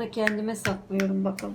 da kendime saklıyorum bakalım.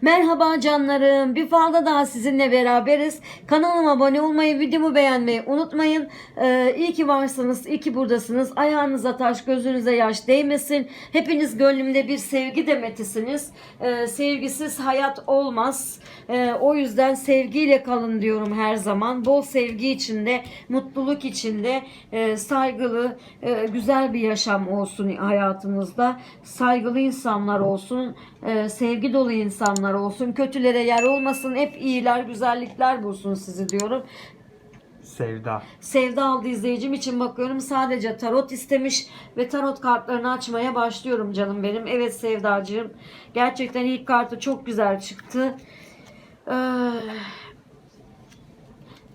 Merhaba canlarım. Bir falda daha sizinle beraberiz. Kanalıma abone olmayı, videomu beğenmeyi unutmayın. Ee, iyi ki varsınız, iyi ki buradasınız. Ayağınıza taş, gözünüze yaş değmesin. Hepiniz gönlümde bir sevgi demetisiniz. Ee, sevgisiz hayat olmaz. Ee, o yüzden sevgiyle kalın diyorum her zaman. Bol sevgi içinde, mutluluk içinde, e, saygılı, e, güzel bir yaşam olsun hayatımızda. Saygılı insanlar olsun, e, sevgi dolu insanlar olsun. Kötülere yer olmasın. Hep iyiler, güzellikler bulsun sizi diyorum. Sevda. Sevda aldı izleyicim için bakıyorum. Sadece tarot istemiş ve tarot kartlarını açmaya başlıyorum canım benim. Evet Sevdacığım. Gerçekten ilk kartı çok güzel çıktı. Ee,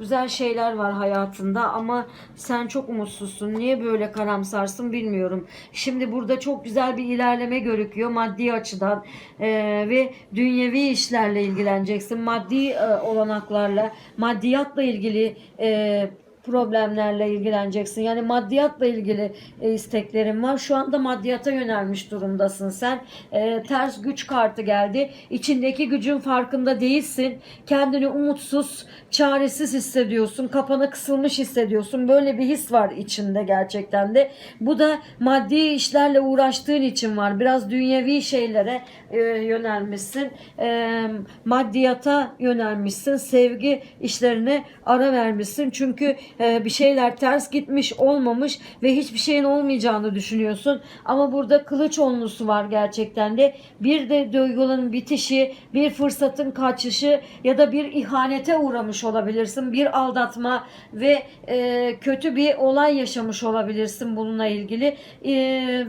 güzel şeyler var hayatında ama sen çok umutsuzsun. Niye böyle karamsarsın bilmiyorum. Şimdi burada çok güzel bir ilerleme görüküyor maddi açıdan Ee, ve dünyevi işlerle ilgileneceksin. Maddi e, olanaklarla, maddiyatla ilgili e, problemlerle ilgileneceksin. Yani maddiyatla ilgili e, isteklerin var. Şu anda maddiyata yönelmiş durumdasın sen. E, ters güç kartı geldi. İçindeki gücün farkında değilsin. Kendini umutsuz, çaresiz hissediyorsun. Kapana kısılmış hissediyorsun. Böyle bir his var içinde gerçekten de. Bu da maddi işlerle uğraştığın için var. Biraz dünyevi şeylere e, yönelmişsin. E, maddiyata yönelmişsin. Sevgi işlerine ara vermişsin. Çünkü e, bir şeyler ters gitmiş, olmamış ve hiçbir şeyin olmayacağını düşünüyorsun. Ama burada kılıç onlusu var gerçekten de. Bir de duyguların bitişi, bir fırsatın kaçışı ya da bir ihanete uğramış olabilirsin. Bir aldatma ve e, kötü bir olay yaşamış olabilirsin bununla ilgili. E,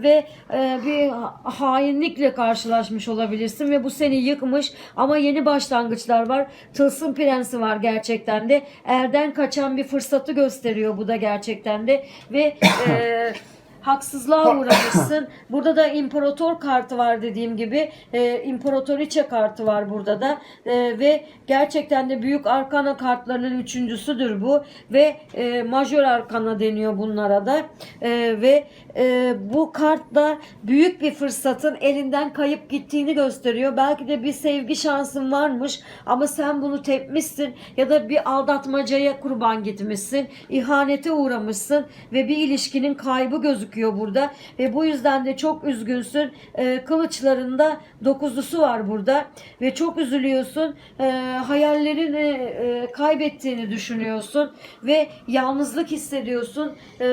ve e, bir hainlikle karşılaşmış olabilirsin ve bu seni yıkmış ama yeni başlangıçlar var. Tılsım prensi var gerçekten de. Elden kaçan bir fırsatı gösteriyor bu da gerçekten de. Ve e, haksızlığa uğramışsın. Burada da imparator kartı var dediğim gibi. E, imparatoriçe kartı var burada da. E, ve gerçekten de büyük arkana kartlarının üçüncüsüdür bu. Ve e, majör arkana deniyor bunlara da. E, ve e, bu kart da büyük bir fırsatın elinden kayıp gittiğini gösteriyor. Belki de bir sevgi şansın varmış ama sen bunu tepmişsin ya da bir aldatmacaya kurban gitmişsin. ihanete uğramışsın ve bir ilişkinin kaybı gözüküyor burada ve bu yüzden de çok üzgünsün. E, kılıçlarında dokuzlusu var burada ve çok üzülüyorsun. E, hayallerini e, kaybettiğini düşünüyorsun ve yalnızlık hissediyorsun. E,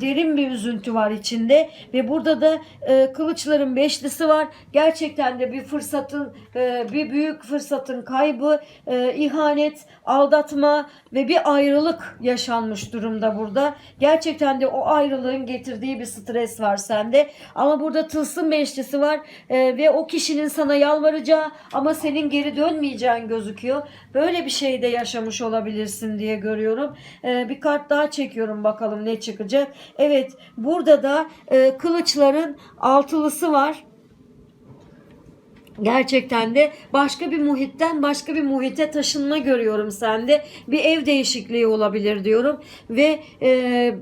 derin bir üzüntü var içinde ve burada da e, kılıçların beşlisi var. Gerçekten de bir fırsatın e, bir büyük fırsatın kaybı, e, ihanet, aldatma ve bir ayrılık yaşanmış durumda burada. Gerçekten de o ayrılığın getirdiği bir stres var sende. Ama burada tılsım beşlisi var e, ve o kişinin sana yalvaracağı ama senin geri dönmeyeceğin gözüküyor. Böyle bir şey de yaşamış olabilirsin diye görüyorum. E, bir kart daha çekiyorum bakalım ne çıkacak. Evet burada da e, kılıçların altılısı var. Gerçekten de başka bir muhitten başka bir muhite taşınma görüyorum sende. Bir ev değişikliği olabilir diyorum. Ve e,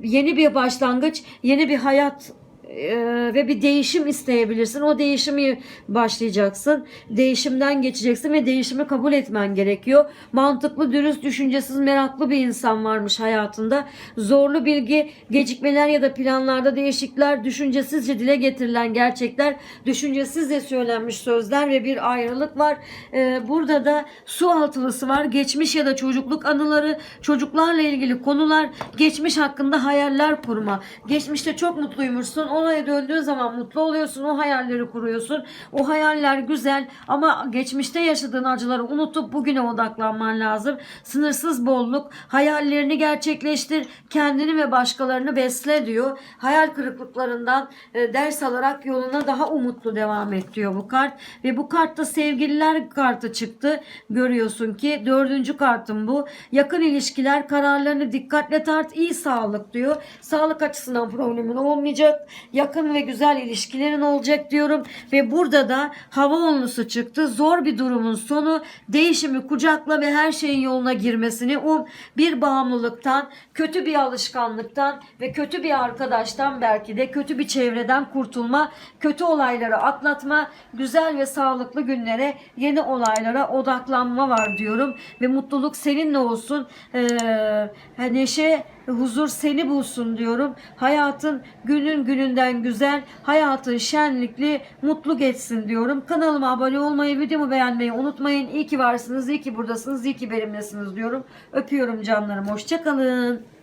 yeni bir başlangıç, yeni bir hayat e, ve bir değişim isteyebilirsin. O değişimi başlayacaksın. Değişimden geçeceksin ve değişimi kabul etmen gerekiyor. Mantıklı, dürüst, düşüncesiz, meraklı bir insan varmış hayatında. Zorlu bilgi, gecikmeler ya da planlarda değişiklikler, düşüncesizce dile getirilen gerçekler, düşüncesizce söylenmiş sözler ve bir ayrılık var. E, burada da su altılısı var. Geçmiş ya da çocukluk anıları, çocuklarla ilgili konular, geçmiş hakkında hayaller kurma. Geçmişte çok mutluymuşsun. Olaya döndüğün zaman mutlu oluyorsun. O hayalleri kuruyorsun. O hayaller güzel ama geçmişte yaşadığın acıları unutup bugüne odaklanman lazım. Sınırsız bolluk, hayallerini gerçekleştir, kendini ve başkalarını besle diyor. Hayal kırıklıklarından e, ders alarak yoluna daha umutlu devam et diyor bu kart. Ve bu kartta sevgililer kartı çıktı. Görüyorsun ki dördüncü kartım bu. Yakın ilişkiler kararlarını dikkatle tart, iyi sağlık diyor. Sağlık açısından problemin olmayacak. Yakın ve güzel ilişkilerin olacak diyorum ve burada da hava onlusu çıktı. Zor bir durumun sonu değişimi kucakla ve her şeyin yoluna girmesini um. Bir bağımlılıktan, kötü bir alışkanlıktan ve kötü bir arkadaştan belki de kötü bir çevreden kurtulma, kötü olayları atlatma, güzel ve sağlıklı günlere, yeni olaylara odaklanma var diyorum ve mutluluk seninle olsun. Ee, neşe, huzur seni bulsun diyorum. Hayatın günün gününden güzel, hayatın şenlikli, mutlu geçsin diyorum. Kanalıma abone olmayı, videomu beğenmeyi unutmayın. İyi ki varsınız, iyi ki buradasınız, iyi ki benimlesiniz diyorum. Öpüyorum canlarım. Hoşçakalın.